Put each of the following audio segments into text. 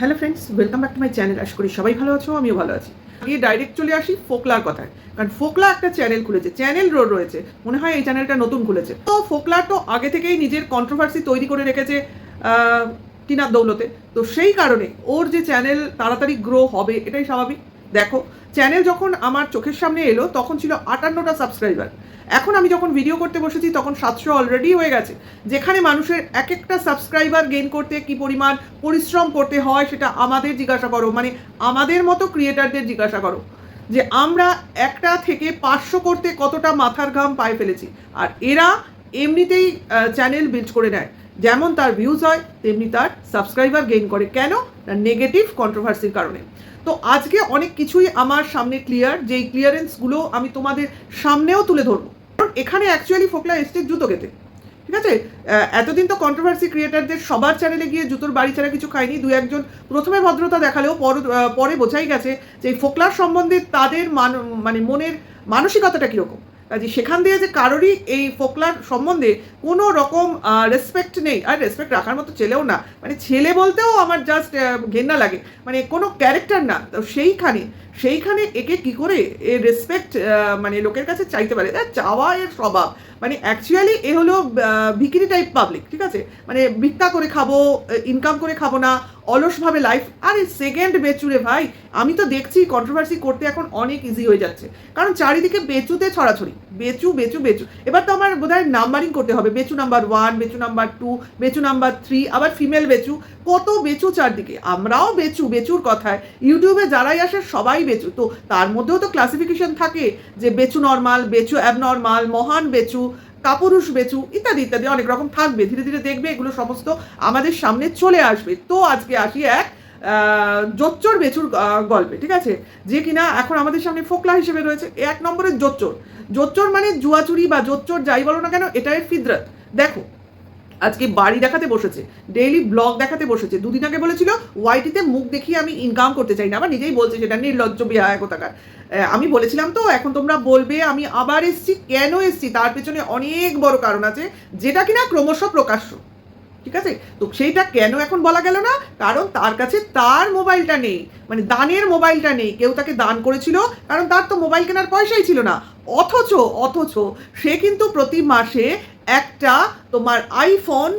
Hello friends welcome back to my channel আশা করি সবাই ভালো আছো, আমিও ভালো আছি। গিয়ে ডাইরেক্ট চলে আসি ফোকলার কথায়। কারণ ফোকলা একটা চ্যানেল খুলেছে চ্যানেল রোড রয়েছে। মনে হয় এই চ্যানেলটা নতুন খুলেছে। তো ফোকলার তো আগে থেকেই নিজের কন্ট্রোভার্সি তৈরি করে রেখেছে টিনার দৌলতে। তো সেই কারণে ওর যে চ্যানেল তাড়াতাড়ি গ্রো হবে, এটাই স্বাভাবিক। দেখো চ্যানেল যখন আমার চোখের সামনে এলো, তখন ছিল আটান্নটা সাবস্ক্রাইবার এখন আমি যখন ভিডিও করতে বসেছি, তখন সাতশো অলরেডি হয়ে গেছে। যেখানে মানুষের এক একটা সাবস্ক্রাইবার গেইন করতে কি পরিমাণ পরিশ্রম করতে হয়, সেটা আমাদের জিজ্ঞাসা করো। মানে আমাদের মতো ক্রিয়েটারদের জিজ্ঞাসা করো। যে আমরা একটা থেকে পাঁচশো করতে কতটা মাথার ঘাম পায়ে ফেলেছি। আর এরা এমনিতেই চ্যানেল বিল্ড করে নেয়। যেমন তার ভিউজ হয়, তেমনি তার সাবস্ক্রাইবার গেইন করে। কেন? না নেগেটিভ কন্ট্রোভার্সির কারণে। তো আজকে অনেক কিছুই আমার সামনে ক্লিয়ার যেই ক্লিয়ারেন্সগুলো আমি তোমাদের সামনেও তুলে ধরবো। কারণ এখানে অ্যাকচুয়ালি ফোকলা এসছে জুতো খেতে ঠিক আছে? এতদিন তো কন্ট্রোভার্সি ক্রিয়েটারদের সবার চ্যানেলে গিয়ে জুতোর বাড়ি ছাড়া কিছু খায়নি। দু একজন প্রথমে ভদ্রতা দেখালেও পর পরে বোঝাই গেছে যে ফোকলার সম্বন্ধে তাদের মান মানে মনের মানসিকতাটা কীরকম। কাজে সেখান দিয়ে যে কারোরই এই ফোকলার সম্বন্ধে কোনো রকম রেসপেক্ট নেই। আর রেসপেক্ট রাখার মতো ছেলেও না। মানে ছেলে বলতেও আমার জাস্ট ঘেন্না লাগে। মানে কোনো ক্যারেক্টার না। তো সেইখানে সেইখানে একে কি করে এ রেসপেক্ট মানে লোকের কাছে চাইতে পারে? চাওয়া এর স্বভাব। মানে অ্যাকচুয়ালি এ হলো ভিকিরি টাইপ পাবলিক ঠিক আছে? মানে ভিক্ষা করে খাব ইনকাম করে খাব না, অলসভাবে লাইফ আরে সেকেন্ড বেচুরে ভাই, আমি তো দেখছি কন্ট্রোভার্সি করতে এখন অনেক ইজি হয়ে যাচ্ছে। কারণ চারিদিকে বেচুতে ছড়াছড়ি, বেচু বেচু বেচু। এবার তো আমার বোধহয় নাম্বারিং করতে হবে, বেচু নাম্বার ওয়ান বেচু নাম্বার টু বেচু নাম্বার থ্রি আবার ফিমেল বেচু, কত বেচু চারদিকে? আমরাও বেচু, বেচুর কথায়। ইউটিউবে যারাই আসে সবাই বেচু। তো তার মধ্যেও তো ক্লাসিফিকেশন থাকে, যে বেচু নর্মাল বেচু অ্যাবনর্মাল মহান বেচু কাপুরুষ বেচু, ইত্যাদি ইত্যাদি, অনেক রকম থাকবে। ধীরে ধীরে দেখবে এগুলো সমস্ত আমাদের সামনে চলে আসবে। তো আজকে আসি এক জোচ্চর বেচুর গল্পে, ঠিক আছে? যে কিনা এখন আমাদের সামনে ফোকলা হিসেবে রয়েছে এক নম্বরের জোচ্চর। জোচ্চর মানে জুয়াচুরি বা জোচ্চর যাই বলো না কেন, এটাই ফিদরত। দেখো আজকে বাড়ি দেখাতে বসেছে ডেইলি ব্লগ দেখাতে বসেছে। দুদিন আগে বলেছিল ওয়াইটিতে মুখ দেখিয়ে আমি ইনকাম করতে চাই না। আবার নিজেই বলছে সেটা নির্লজ্জ বিহায় কোথাকার আমি বলেছিলাম তো, এখন তোমরা বলবে, আমি আবার এসছি, কেন এসছি? তার পেছনে অনেক বড় কারণ আছে, যেটা কিনা ক্রমশ প্রকাশ্য। ঠিক আছে? তো সেইটা কেন এখন বলা গেল না? কারণ তার কাছে তার মোবাইলটা নেই। মানে দানের মোবাইলটা নেই। কেউ তাকে দান করেছিল, কারণ তার তো মোবাইল কেনার পয়সাই ছিল না। অথচ অথচ সে কিন্তু প্রতি মাসে একটা তোমার আইফোন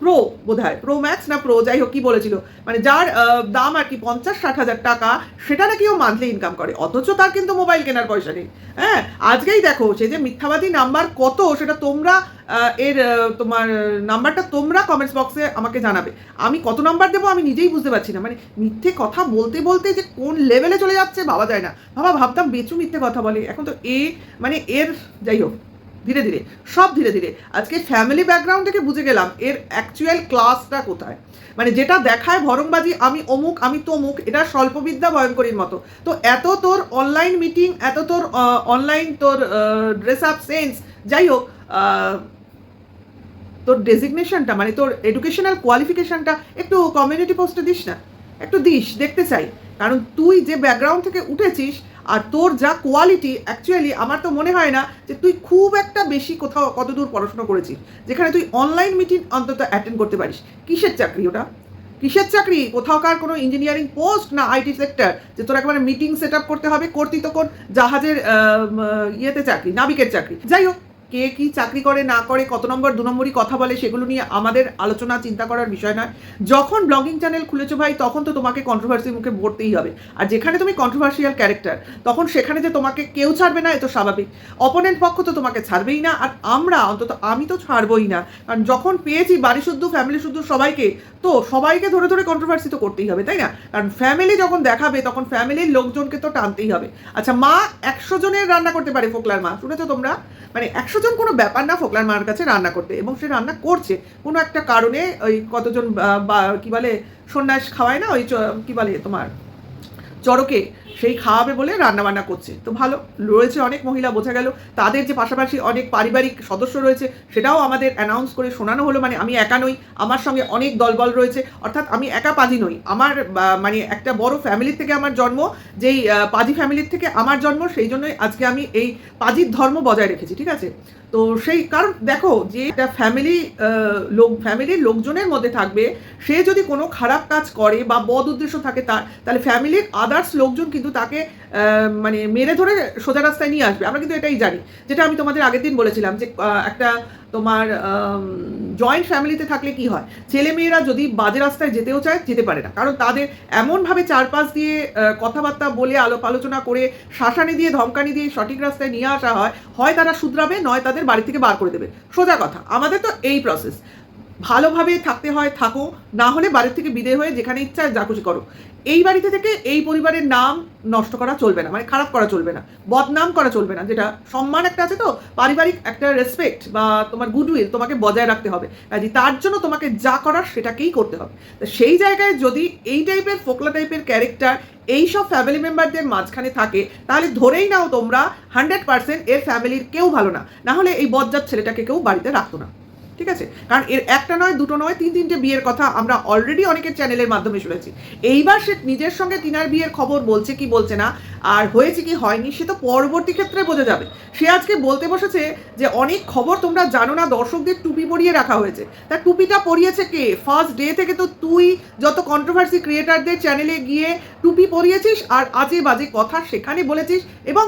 প্রো বোধ হয় প্রো ম্যাক্স না প্রো যাই হোক, কি বলেছিল? মানে যার দাম আর কি পঞ্চাশ ষাট হাজার টাকা, সেটা নাকি ও মান্থলি ইনকাম করে। অথচ তার কিন্তু মোবাইল কেনার পয়সা নেই। হ্যাঁ আজকেই দেখো, সে যে মিথ্যাবাদী নাম্বার কত, সেটা তোমরা এর তোমার নাম্বারটা তোমরা কমেন্টস বক্সে আমাকে জানাবে। আমি কত নাম্বার দেবো আমি নিজেই বুঝতে পারছি না। মানে মিথ্যে কথা বলতে বলতে যে কোন লেভেলে চলে যাচ্ছে ভাবা যায় না। বাবা, ভাবতাম বেচু মিথ্যে কথা বলে। এখন তো এ মানে এর, যাই হোক ধীরে ধীরে, সব ধীরে ধীরে। আজকে ফ্যামিলি ব্যাকগ্রাউন্ড থেকে বুঝে গেলাম এর অ্যাকচুয়াল ক্লাসটা কোথায়। মানে যেটা দেখায় ভরংবাজি আমি অমুক, আমি তমুক, এটা স্বল্পবিদ্যা ভয়ঙ্করীর মতো। তো এত তোর অনলাইন মিটিং এত তোর অনলাইন তোর ড্রেস আপ সেন্স যাই হোক তোর ডেজিগনেশনটা মানে তোর এডুকেশনাল কোয়ালিফিকেশনটা একটু কমিউনিটি পোস্টে দিস না, একটু দিস, দেখতে চাই। কারণ তুই যে ব্যাকগ্রাউন্ড থেকে উঠেছিস আর তোর যা কোয়ালিটি অ্যাকচুয়ালি আমার তো মনে হয় না যে তুই খুব একটা বেশি কোথাও কতদূর পড়াশোনা করেছিস, যেখানে তুই অনলাইন মিটিং অন্তত অ্যাটেন্ড করতে পারিস। কিসের চাকরি ওটা? কিসের চাকরি? কোথাওকার কোনো ইঞ্জিনিয়ারিং পোস্ট না আইটি সেক্টর যে তোর একেবারে মিটিং সেট করতে হবে করতি তো কোন জাহাজের ইয়েতে চাকরি, নাবিকের চাকরি। যাই হোক কে কি চাকরি করে, না করে, কত নম্বর, দু নম্বরই কথা বলে, সেগুলো নিয়ে আমাদের আলোচনা, চিন্তা করার বিষয় নয়। যখন ব্লগিং চ্যানেল খুলেছো ভাই, তখন তো তোমাকে কন্ট্রোভার্সির মুখে ভরতেই হবে। আর যেখানে তুমি কন্ট্রোভার্সিয়াল ক্যারেক্টার তখন সেখানে যে তোমাকে কেউ ছাড়বে না, এ তো স্বাভাবিক। অপোনেন্ট পক্ষ তো তোমাকে ছাড়বেই না, আর আমরা অন্তত আমি তো ছাড়বই না। কারণ যখন পেয়েছি বাড়ি শুদ্ধ ফ্যামিলি শুদ্ধ সবাইকে, তো সবাইকে ধরে ধরে কন্ট্রোভার্সি তো করতেই হবে, তাই না? কারণ ফ্যামিলি যখন দেখাবে, তখন ফ্যামিলির লোকজনকে তো টানতেই হবে। আচ্ছা মা একশো জনের রান্না করতে পারে, ফোকলার মা, শুনেছো তোমরা? মানে একশো জন কোনো ব্যাপার না ফোকলার মার কাছে রান্না করতে। এবং সে রান্না করছে। কোনো একটা কারণে ওই কতজন বা কী বলে, সন্ন্যাস খাওয়ায় না? ওই কি বলে তোমার? চড়কে সেই খাওয়াবে বলে রান্নাবান্না করছে। তো ভালো, রয়েছে অনেক মহিলা, বোঝা গেল। তাদের যে পাশাপাশি অনেক পারিবারিক সদস্য রয়েছে, সেটাও আমাদের অ্যানাউন্স করে শোনানো হলো। মানে আমি একা নই, আমার সঙ্গে অনেক দলবল রয়েছে। অর্থাৎ আমি একা পাজি নই। আমার মানে একটা বড় ফ্যামিলির থেকে আমার জন্ম, যেই পাজি ফ্যামিলির থেকে আমার জন্ম, সেই জন্যই আজকে আমি এই পাজির ধর্ম বজায় রেখেছি, ঠিক আছে? তো সেই, কারণ দেখো যে একটা ফ্যামিলি লোক ফ্যামিলির লোকজনের মধ্যে থাকবে, সে যদি কোনো খারাপ কাজ করে বা বদ উদ্দেশ্য থাকে তার, তাহলে ফ্যামিলির আদার্স লোকজন কিন্তু তাকে মানে মেরে ধরে সোজা রাস্তায় নিয়ে আসবে। আমরা কিন্তু এটাই জানি। যেটা আমি তোমাদের আগের দিন বলেছিলাম যে একটা তোমার জয়েন্ট ফ্যামিলিতে থাকলে কি হয়? ছেলে মেয়েরা যদি বাজে রাস্তায় যেতেও চায়, যেতে পারে না। কারণ তাদের এমনভাবে চারপাশ দিয়ে কথাবার্তা বলে, আলোপ আলোচনা করে, শাসানি দিয়ে, ধমকানি দিয়ে সঠিক রাস্তায় নিয়ে আসা হয় হয় তারা শুধরাবে, নয় তাদের বাড়ি থেকে বার করে দেবে। সোজা কথা। আমাদের তো এই প্রসেস ভালোভাবে থাকতে হয়, থাকো। না হলে বাড়ির থেকে বিদেয় হয়ে যেখানে ইচ্ছা যা খুশি করো। এই বাড়িতে থেকে এই পরিবারের নাম নষ্ট করা চলবে না মানে খারাপ করা চলবে না, বদনাম করা চলবে না, যেটা সম্মান একটা আছে তো, পারিবারিক একটা রেসপেক্ট বা তোমার গুডউইল তোমাকে বজায় রাখতে হবে। কাজে তার জন্য তোমাকে যা করার সেটাকেই করতে হবে। তো সেই জায়গায় যদি এই টাইপের ফোকলা টাইপের ক্যারেক্টার এই সব ফ্যামিলি মেম্বারদের মাঝখানে থাকে, তাহলে ধরেই নাও তোমরা হান্ড্রেড পার্সেন্ট এর ফ্যামিলির কেউ ভালো না। না হলে এই বজ্জার ছেলেটাকে কেউ বাড়িতে রাখতো না। ঠিক আছে? কারণ এর একটা নয়, দুটো নয়, তিন তিনটে বিয়ের কথা আমরা অলরেডি অনেকের চ্যানেলের মাধ্যমে শুনেছি। এইবার সে নিজের সঙ্গে তিনার বিয়ের খবর বলছে কি বলছে না, আর হয়েছে কি হয়নি, সে তো পরবর্তী ক্ষেত্রে বোঝা যাবে। সে আজকে বলতে বসেছে যে, অনেক খবর তোমরা জানো না, দর্শকদের টুপি পরিয়ে রাখা হয়েছে। তা টুপিটা পরিয়েছে কে? ফার্স্ট ডে থেকে তো তুই যত কন্ট্রোভার্সি ক্রিয়েটারদের চ্যানেলে গিয়ে টুপি পরিয়েছিস আর আজে বাজে কথা সেখানে বলেছিস এবং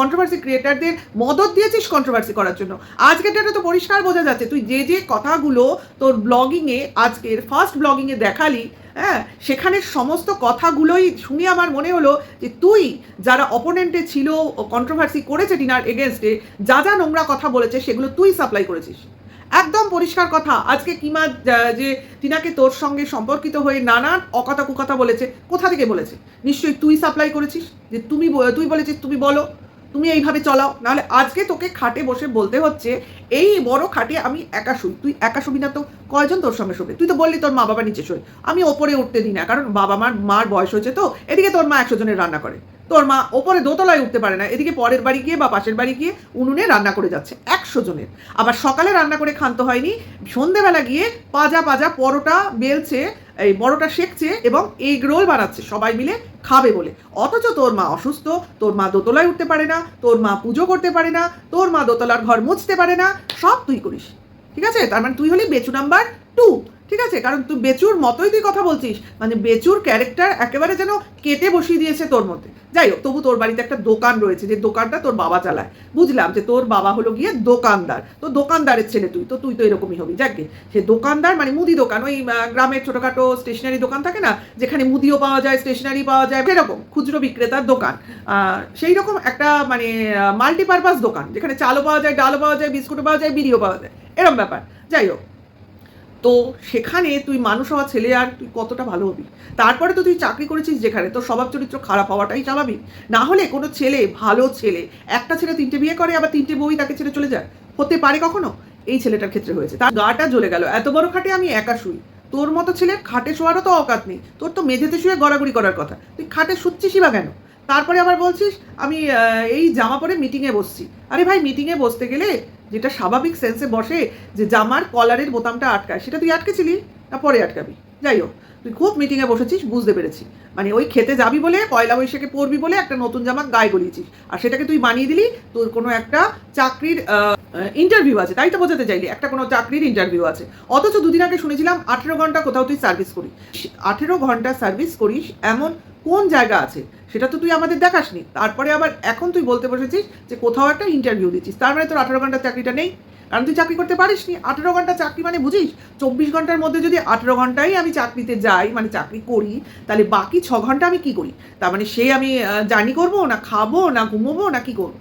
কন্ট্রোভার্সি ক্রিয়েটারদের মদত দিয়েছিস কন্ট্রোভার্সি করার জন্য। আজকে ডেটে তো পরিষ্কার বোঝা যাচ্ছে। তুই যে যে কথাগুলো তোর ব্লগিংয়ে আজকের ফার্স্ট ব্লগিংয়ে দেখালি হ্যাঁ? সেখানে সমস্ত কথাগুলোই শুনে আমার মনে হলো যে তুই যারা অপোনেন্টে ছিল কন্ট্রোভার্সি করেছে টিনার এগেনস্টে যা যা নোংরা কথা বলেছে সেগুলো তুই সাপ্লাই করেছিস। একদম পরিষ্কার কথা, আজকে কিমা যা- টিনাকে তোর সঙ্গে সম্পর্কিত হয়ে নানান অকথা কুকথা বলেছে, কোথা থেকে বলেছে? নিশ্চয়ই তুই সাপ্লাই করেছিস? যে তুমি তুই বলেছিস, তুমি বলো। তুমি এইভাবে চলাও। নাহলে আজকে তোকে খাটে বসে বলতে হচ্ছে, এই বড় খাটে আমি একা শুই। তুই একা শুবি না তো, কয়জন তোর সঙ্গে শোবে? তুই তো বললি তোর মা বাবা নিচে শোয়। আমি ওপরে উঠতে দিই না, কারণ বাবা মার মার বয়স হয়েছে তো, এদিকে তোর মা একশো জনের রান্না করে। তোর মা ওপরে দোতলায় উঠতে পারে না, এদিকে পরের বাড়ি গিয়ে বা পাশের বাড়ি গিয়ে উনুনে রান্না করে যাচ্ছে একশো জনের। আবার সকালে রান্না করে ক্ষান্ত হয়নি, সন্ধেবেলা গিয়ে পাজা পাজা পরোটা বেলছে, এই বড়টা শেখছে এবং এগ রোল বানাচ্ছে, সবাই মিলে খাবে বলে। অথচ তোর মা অসুস্থ, তোর মা দোতলায় উঠতে পারে না, তোর মা পুজো করতে পারে না, তোর মা দোতলার ঘর মুছতে পারে না, সব তুই করিস। ঠিক আছে? তার মানে তুই হলি বেচু নাম্বার টু ঠিক আছে? কারণ তুই বেচুর মতোই তুই কথা বলছিস। মানে বেচুর ক্যারেক্টার একেবারে যেন কেটে বসিয়ে দিয়েছে তোর মধ্যে যাই হোক, তবু তোর বাড়িতে একটা দোকান রয়েছে, যে দোকানটা তোর বাবা চালায়। বুঝলাম যে তোর বাবা হলো গিয়ে দোকানদার। তো দোকানদারের ছেলে তুই, তো তুই তো এরকমই হবি। যাকে সে দোকানদার মানে মুদি দোকান, ওই গ্রামের ছোটোখাটো স্টেশনারি দোকান থাকে না, যেখানে মুদিও পাওয়া যায় স্টেশনারি পাওয়া যায় এরকম খুচরো বিক্রেতার দোকান। সেই রকম একটা মানে মাল্টিপারপাস দোকান, যেখানে চালও পাওয়া যায়, ডালও পাওয়া যায়, বিস্কুটও পাওয়া যায়, বিড়িও পাওয়া যায়। এরকম ব্যাপার। যাই হোক তো সেখানে তুই মানুষ হওয়া ছেলে আর তুই কতটা ভালো হবি? তারপরে তো তুই চাকরি করেছিস যেখানে, তোর স্বভাব চরিত্র খারাপ হওয়াটাই স্বাভাবিক। না হলে কোনো ছেলে, ভালো ছেলে, একটা ছেলে তিনটে বিয়ে করে, আবার তিনটে বই তাকে ছেড়ে চলে যায়। হতে পারে কখনো? এই ছেলেটার ক্ষেত্রে হয়েছে। তার গাটা জ্বলে গেল। এত বড় খাটে আমি একা শুই। তোর মতো ছেলে খাটে শোয়ারও তো অকাত নেই। তোর তো মেঝেতে শুয়ে গড়াগড়ি করার কথা। তুই খাটে শুচ্ছিসই বা কেন? তারপরে আবার বলছিস, আমি এই জামা পরে মিটিংয়ে বসছি। আরে ভাই মিটিংয়ে বসতে গেলে যেটা স্বাভাবিক সেন্সে বসে যে জামার কলারের বোতামটা আটকায়, সেটা তুই আটকেছিলি না পরে আটকাবি? যাই হোক। তুই খুব মিটিংয়ে বসেছিস, বুঝতে পেরেছি। মানে ওই খেতে যাবি বলে, পয়লা বৈশাখে পড়বি বলে একটা নতুন জামা গায়ে গলিয়েছিস। আর সেটাকে তুই বানিয়ে দিলি, তোর কোনো একটা চাকরির ইন্টারভিউ আছে, তাই তো বোঝাতে চাইলি, একটা কোনো চাকরির ইন্টারভিউ আছে। অথচ দুদিন আগে শুনেছিলাম, আঠেরো ঘণ্টা কোথাও তুই সার্ভিস করিস। আঠেরো ঘণ্টা সার্ভিস করিস এমন কোন জায়গা আছে? সেটা তো তুই আমাদের দেখাসনি। তারপরে আবার এখন তুই বলতে বসেছিস যে কোথাও একটা ইন্টারভিউ দিচ্ছিস। তার মানে তোর আঠেরো ঘণ্টার চাকরিটা নেই? কারণ তুই চাকরি করতে পারিস নি আঠেরো ঘণ্টা চাকরি মানে বুঝিস? চব্বিশ ঘণ্টার মধ্যে যদি আঠেরো ঘন্টাই আমি চাকরিতে যাই মানে চাকরি করি, তাহলে বাকি ছ ঘণ্টা আমি কি করি? তার মানে সে আমি জার্নি করব না খাব না ঘুমোবো না কি করব?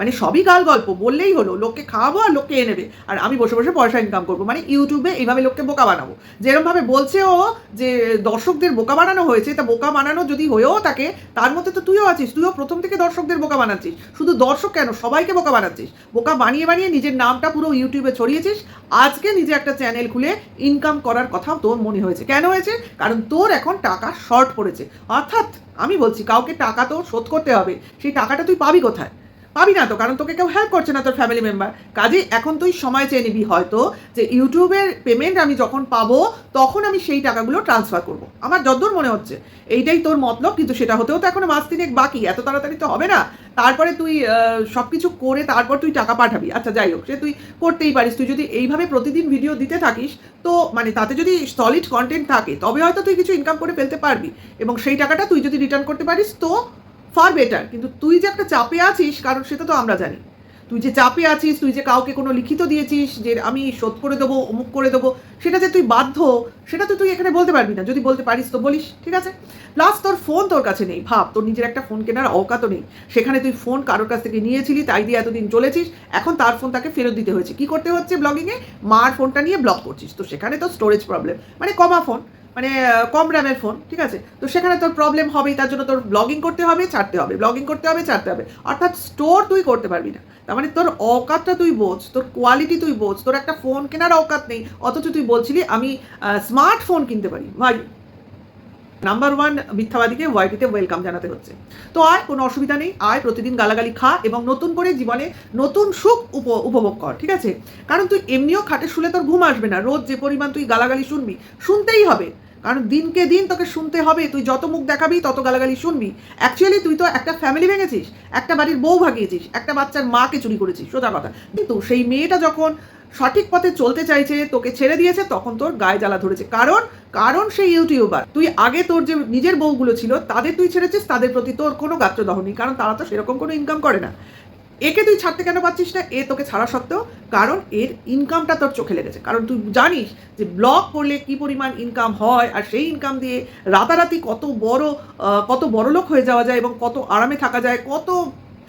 মানে সবই গাল গল্প, বললেই হলো, লোককে খাওয়াবো আর লোককে এনে নেবে আর আমি বসে বসে পয়সা ইনকাম করব। মানে ইউটিউবে এইভাবে লোককে বোকা বানাবো। যেরকমভাবে বলছে ও যে দর্শকদের বোকা বানানো হয়েছে, তা বোকা বানানো যদি হয়েও থাকে, তার মধ্যে তো তুইও আছিস, তুইও প্রথম থেকে দর্শকদের বোকা বানাচ্ছিস। শুধু দর্শক কেন, সবাইকে বোকা বানাচ্ছিস। বোকা বানিয়ে বানিয়ে নিজের নামটা পুরো ইউটিউবে ছড়িয়েছিস। আজকে নিজে একটা চ্যানেল খুলে ইনকাম করার কথা তোর মনে হয়েছে। কেন হয়েছে? কারণ তোর এখন টাকা শর্ট পড়েছে। অর্থাৎ আমি বলছি, কাউকে টাকা তো শোধ করতে হবে। সেই টাকাটা তুই পাবি কোথায়? পাবি না তো, কারণ তোকে কেউ হেল্প করছে না তোর ফ্যামিলি মেম্বার কাজে এখন তুই সময় চেয়ে নিবি হয়তো যে ইউটিউবের পেমেন্ট আমি যখন পাবো, তখন আমি সেই টাকাগুলো ট্রান্সফার করব। আমার যদ্দূর মনে হচ্ছে। এইটাই তোর মতলব, কিন্তু সেটা হতেও তো এখনও মাস তিনেক বাকি। এত তাড়াতাড়ি তো হবে না। তারপরে তুই সব কিছু করে তারপর তুই টাকা পাঠাবি। আচ্ছা যাই হোক, সে তুই করতেই পারিস। তুই যদি এইভাবে প্রতিদিন ভিডিও দিতে থাকিস, তো মানে তাতে যদি সলিড কন্টেন্ট থাকে, তবে হয়তো তুই কিছু ইনকাম করে ফেলতে পারবি। এবং সেই টাকাটা তুই যদি রিটার্ন করতে পারিস, তো ফার বেটার কিন্তু তুই যে একটা চাপে আছিস, কারণ সেটা তো আমরা জানি। তুই যে চাপে আছিস, তুই যে কাউকে কোনো লিখিত দিয়েছিস যে আমি শোধ করে দেবো, অমুক করে দেবো, সেটা যে তুই বাধ্য, সেটা তো তুই এখানে বলতে পারবি না। যদি বলতে পারিস তো বলিস, ঠিক আছে? প্লাস তোর ফোন তোর কাছে নেই। ভাব, তোর নিজের একটা ফোন কেনার অকাতও নেই। সেখানে তুই ফোন কারোর কাছ থেকে নিয়েছিলি, তাই দিয়ে এতদিন চলেছিস, এখন তার ফোন তাকে ফেরত দিতে হয়েছে। কি করতে হচ্ছে ব্লগিংয়ে মার ফোনটা নিয়ে ব্লগ করছিস। তো সেখানে তো স্টোরেজ প্রবলেম মানে কমা ফোন মানে কম র্যামের ফোন ঠিক আছে? তো সেখানে তোর প্রবলেম হবেই তার জন্য তোর ব্লগিং করতে হবে, ছাড়তে হবে। ব্লগিং করতে হবে, ছাড়তে হবে। অর্থাৎ স্টোর তুই করতে পারবি না। তার মানে তোর অকাতটা তুই বোঝ, তোর কোয়ালিটি তুই বোঝ, তোর একটা ফোন কেনার অকাত নেই। অথচ তুই বলছিলি, আমি স্মার্টফোন কিনতে পারি। ভাই নাম্বার ওয়ান মিথ্যাবাদীকে ওয়াইটিতে ওয়েলকাম জানাতে হচ্ছে। তো আয় কোনো অসুবিধা নেই, আয় প্রতিদিন গালাগালি খা এবং নতুন করে জীবনে নতুন সুখ উপ- উপভোগ কর, ঠিক আছে? কারণ তুই এমনিও খাটে শুলে তোর ঘুম আসবে না, রোজ যে পরিমাণ তুই গালাগালি শুনবি, শুনতেই হবে। কারণ দিনকে দিন তোকে শুনতে হবে, তুই যত মুখ দেখাবি, তত গালাগালি শুনবি। অ্যাকচুয়ালি তুই তো একটা ফ্যামিলি ভেঙেছিস, একটা বাড়ির বউ ভাগিয়েছিস, একটা বাচ্চার মাকে চুরি করেছিস, সোজা কথা। কিন্তু সেই মেয়েটা যখন সঠিক পথে চলতে চাইছে, তোকে ছেড়ে দিয়েছে, তখন তোর গায়ে জ্বালা ধরেছে। কারণ কারণ সেই ইউটিউবার তুই আগে তোর যে নিজের বউগুলো ছিল, তাদের তুই ছেড়েছিস, তাদের প্রতি তোর কোনো গাত্রদহ নেই, কারণ তারা তো সেরকম কোনো ইনকাম করে না। একে তুই ছাড়তে কেন পাচ্ছিস না? এ তোকে ছাড়া সত্ত্বেও কারণ এর ইনকামটা তোর চোখে লেগেছে। কারণ তুই জানিস যে ব্লগ করলে কি পরিমাণ ইনকাম হয় আর সেই ইনকাম দিয়ে রাতারাতি কত বড় কত বড় লোক হয়ে যাওয়া যায় এবং কত আরামে থাকা যায়, কত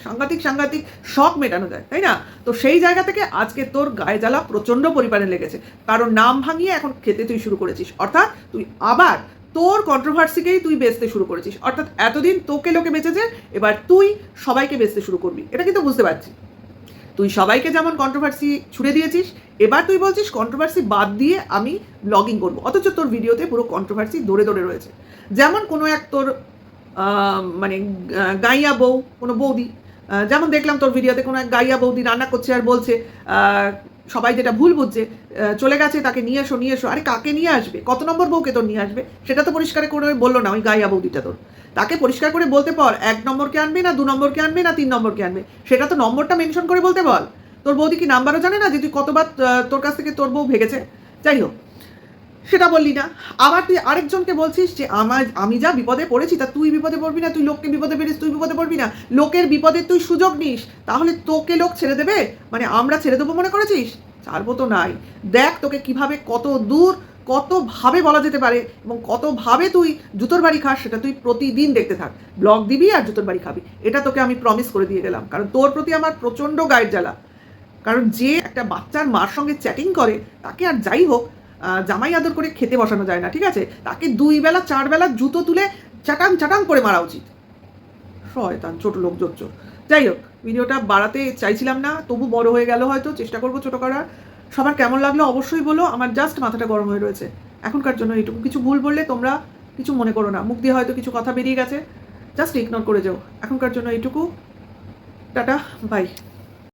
সাংঘাতিক সাংঘাতিক শখ মেটানো যায়, তাই না? তো সেই জায়গা থেকে আজকে তোর গায়ে জ্বালা প্রচণ্ড পরিমাণে লেগেছে। কারণ নাম ভাঙিয়ে এখন খেতে তুই শুরু করেছিস। অর্থাৎ তুই আবার তোর কন্ট্রোভার্সিকেই তুই বেচতে শুরু করেছিস। অর্থাৎ এতদিন তোকে লোকে বেঁচেছে, এবার তুই সবাইকে বেচতে শুরু করবি। এটা কিন্তু বুঝতে পারছি। তুই সবাইকে যেমন কন্ট্রোভার্সি ছুড়ে দিয়েছিস, এবার তুই বলছিস কন্ট্রোভার্সি বাদ দিয়ে আমি ব্লগিং করব। অথচ তোর ভিডিওতে পুরো কন্ট্রোভার্সি দৌড়ে দৌড়ে রয়েছে। যেমন কোনো এক তোর মানে গাইয়া বউ, কোনো বৌদি যেমন দেখলাম তোর ভিডিওতে কোনো এক গাইয়া বৌদি রান্না করছে আর বলছে সবাই যেটা ভুল বুঝছে চলে গেছে, তাকে নিয়ে এসো নিয়ে এসো। আরে কাকে নিয়ে আসবে? কত নম্বর বউকে তোর নিয়ে আসবে? সেটা তো পরিষ্কার করে বলল না ওই গাইয়া বৌদিটা তোর। তাকে পরিষ্কার করে বলতে পর এক নম্বরকে আনবে না, দু নম্বরকে আনবে না, তিন নম্বরকে আনবে? সেটা তো নম্বরটা মেনশন করে বলতে বল। তোর বৌদি কি নাম্বারও জানে না যে তুই কতবার তোর কাছ থেকে তোর বউ ভেগেছে? যাই হোক। সেটা বললি না। আবার তুই আরেকজনকে বলছিস যে, আমার, আমি যা বিপদে পড়েছি তা তুই বিপদে পড়বি না, তুই লোককে বিপদে পেরিস, তুই বিপদে পড়বি না। লোকের বিপদে তুই সুযোগ নিস। তাহলে তোকে লোক ছেড়ে দেবে? মানে আমরা ছেড়ে দেবো মনে করেছিস? ছাড়বো তো নাই। দেখ তোকে কীভাবে কত দূর, কতভাবে বলা যেতে পারে এবং কতভাবে তুই জুতোর বাড়ি খাস, সেটা তুই প্রতিদিন দেখতে থাক। ব্লগ দিবি আর জুতোর বাড়ি খাবি। এটা তোকে আমি প্রমিস করে দিয়ে গেলাম। কারণ তোর প্রতি আমার প্রচণ্ড গায়ের জ্বালা। কারণ যে একটা বাচ্চার মার সঙ্গে চ্যাটিং করে, তাকে আর যাই হোক জামাই আদর করে খেতে বসানো যায় না, ঠিক আছে? তাকে দুই বেলা, চার বেলা জুতো তুলে চাটাং চাটাং করে মারা উচিত। শয়তান, ছোট লোক জোচ্চোর যাই হোক, ভিডিওটা বাড়াতে চাইছিলাম না, তবু বড় হয়ে গেল হয়তো, চেষ্টা করব ছোটো করার। সবার কেমন লাগল অবশ্যই বলো, আমার জাস্ট মাথাটা গরম হয়ে রয়েছে। এখনকার জন্য এইটুকু। কিছু ভুল বললে তোমরা কিছু মনে করো না। মুখ দিয়ে হয়তো কিছু কথা বেরিয়ে গেছে। জাস্ট ইগনোর করে যাও। এখনকার জন্য এইটুকু। Tata bye